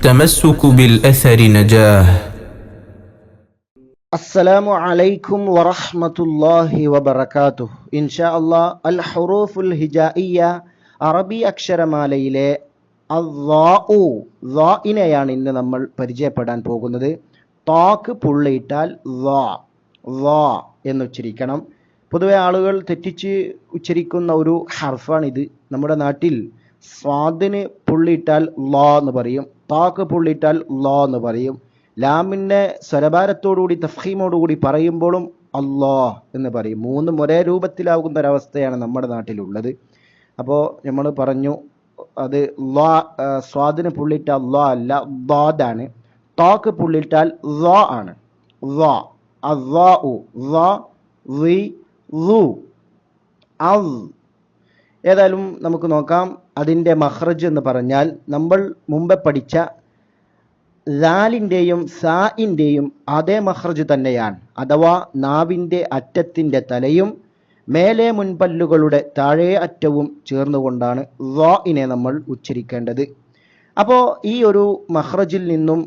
التمسك بالأثر نجاه അസ്സലാമു അലൈക്കും വറഹ്മത്തുള്ളാഹി വബറകാതുഹു ഇൻഷാ അല്ലാ അൽ ഹുറൂഫുൽ ഹിജായിയ അറബി അക്ഷരമാലയിലെ അദ്ദാഉ ദ്വാഇനെയാണ് ഇന്ന് നമ്മൾ പരിചയപ്പെടാൻ പോകുന്നത് താക്ക് പുള്ളിയിട്ടാൽ ദ്വാ ദ്വാ എന്നുച്ചരിക്കണം പൊതുവെ ആളുകൾ തെറ്റിച്ച് ഉച്ചരിക്കുന്ന ഒരു ഹർഫാണിത് നമ്മുടെ നാട്ടിൽ സ്വാദിന് പുള്ളിയിട്ടാൽ ലാ എന്ന് പറയും താക്ക് പുള്ളിട്ടാൽ അള്ളാ എന്ന് പറയും. ലാമിന്റെ സ്വരഭാരത്തോടുകൂടി തഫീമോടുകൂടി പറയുമ്പോഴും അള്ളാഹ് എന്ന് പറയും. മൂന്നും ഒരേ രൂപത്തിലാകുന്ന ഒരവസ്ഥയാണ് നമ്മുടെ നാട്ടിലുള്ളത്. അപ്പോൾ നമ്മൾ പറഞ്ഞു അത് ലാ സ്വാദിന് പുള്ളിട്ട ലാ അല്ല ദാദാണ്. താക്ക് പുള്ളിട്ടാൽ ലാ ആണ്. അൽ ഏതായാലും നമുക്ക് നോക്കാം. അതിന്റെ മഹ്റജ് എന്ന് പറഞ്ഞാൽ നമ്മൾ മുമ്പ് പഠിച്ച ലാലിന്റെയും സാഇന്റെയും അതേ മഹ്റജ് തന്നെയാണ്. അഥവാ നാവിന്റെ അറ്റത്തിന്റെ തലയും മേലെ മുൻപല്ലുകളുടെ താഴേ അറ്റവും ചേർന്നുകൊണ്ടാണ് ളാഇനെ നമ്മൾ ഉച്ചരിക്കേണ്ടത്. അപ്പോൾ ഈ ഒരു മഹ്റജിൽ നിന്നും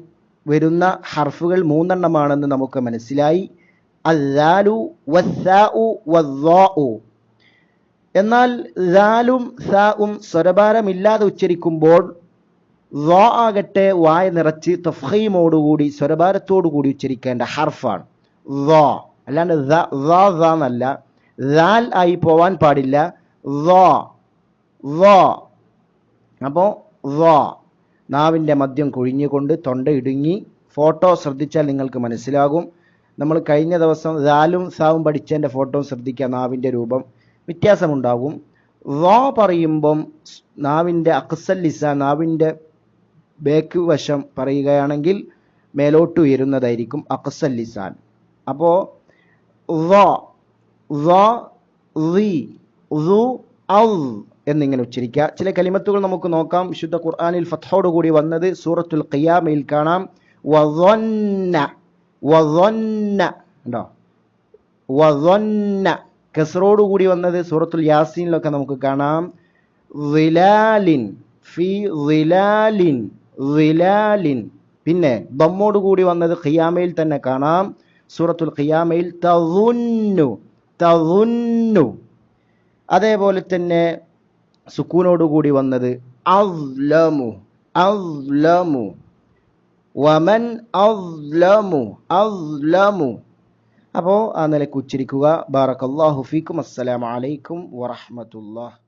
വരുന്ന ഹർഫുകൾ മൂന്നെണ്ണമാണെന്ന് നമുക്ക് മനസ്സിലായി. അല്ലാലു വസ്സാഉ വസ്സാഉ എന്നാൽ ലാലും സാവും സ്വരഭാരമില്ലാതെ ഉച്ചരിക്കുമ്പോൾ വാ ആകട്ടെ വായ നിറച്ച് തഫീമോടുകൂടി സ്വരഭാരത്തോടുകൂടി ഉച്ചരിക്കേണ്ട ഹർഫാണ്. വാ. അല്ലാണ്ട് എന്നല്ല. ലാൽ ആയി പോവാൻ പാടില്ല. വാ. വാ. അപ്പോൾ വാ. നാവിന്റെ മദ്യം കുഴിഞ്ഞുകൊണ്ട് തൊണ്ട ഇടുങ്ങി. ഫോട്ടോ ശ്രദ്ധിച്ചാൽ നിങ്ങൾക്ക് മനസ്സിലാകും. നമ്മൾ കഴിഞ്ഞ ദിവസം ലാലും സാവും പഠിച്ചതിന്റെ ഫോട്ടോ ശ്രദ്ധിക്കുക നാവിന്റെ രൂപം. വ്യത്യാസമുണ്ടാകും. വാ പറയുമ്പം നാവിന്റെ അക്സൽ ലിസ നാവിന്റെ ബേക്ക് വശം പറയുകയാണെങ്കിൽ മേലോട്ട് ഉയരുന്നതായിരിക്കും അക്സൽ ലിസാൻ. അപ്പോൾ എന്നിങ്ങനെ ഉച്ചരിക്കുക. ചില കലിമത്തുകൾ നമുക്ക് നോക്കാം. വിശുദ്ധ ഖുർആാനിൽ ഫത്തോടു കൂടി വന്നത് സൂറത്തുൽ ഖിയാമയിൽ കാണാം. വറൊന്ന ഉണ്ടോ? കസറോട് കൂടി വന്നത് സൂറത്തുൽ യാസീനിലൊക്കെ നമുക്ക് കാണാം. റിലാലിൻ ഫി റിലാലിൻ റിലാലിൻ പിന്നെ ദമ്മോട് കൂടി വന്നത് ഖിയാമയിൽ തന്നെ കാണാം. സൂറത്തുൽ ഖിയാമയിൽ തവുന്നു തവുന്നു അതേപോലെ തന്നെ സുക്കൂനോട് കൂടി വന്നത് അവ്ലമു അവ്ലമു വമൻ അവ്ലമു അസ്ലമു അപ്പോൾ ആ നിലയ്ക്ക് ഉച്ചരിക്കുക. ബാറക്കല്ലാഹു ഫീക്കും. അസ്സലാമു അലൈക്കും വറഹ്മത്തുള്ളാഹി.